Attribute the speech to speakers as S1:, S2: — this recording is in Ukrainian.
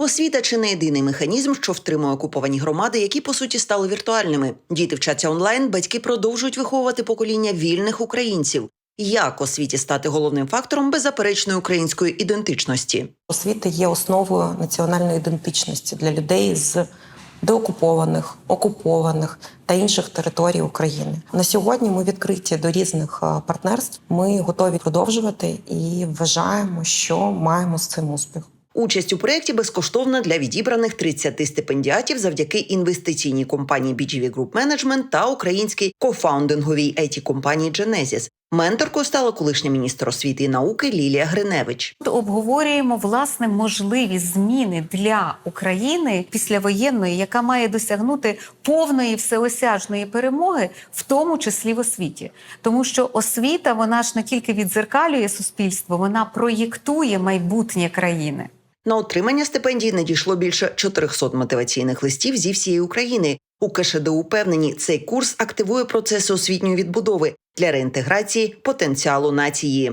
S1: Освіта чи не єдиний механізм, що втримує окуповані громади, які по суті стали віртуальними. Діти вчаться онлайн, батьки продовжують виховувати покоління вільних українців. Як освіті стати головним фактором беззаперечної української ідентичності?
S2: Освіта є основою національної ідентичності для людей з деокупованих, окупованих та інших територій України. На сьогодні ми відкриті до різних партнерств. Ми готові продовжувати і вважаємо, що маємо з цим успіх.
S1: Участь у проєкті безкоштовна для відібраних 30 стипендіатів завдяки інвестиційній компанії BGV Group Management та українській кофаундинговій it компанії Genesis. Менторкою стала колишня міністр освіти і науки Лілія Гриневич.
S3: обговорюємо власне можливі зміни для України післявоєнної, яка має досягнути повної всеосяжної перемоги, в тому числі в освіті. Тому що освіта вона ж не тільки відзеркалює суспільство, вона проєктує майбутнє країни.
S1: На отримання стипендії надійшло більше 400 мотиваційних листів зі всієї України. У КШДУ упевнені, цей курс активує процеси освітньої відбудови для реінтеграції потенціалу нації.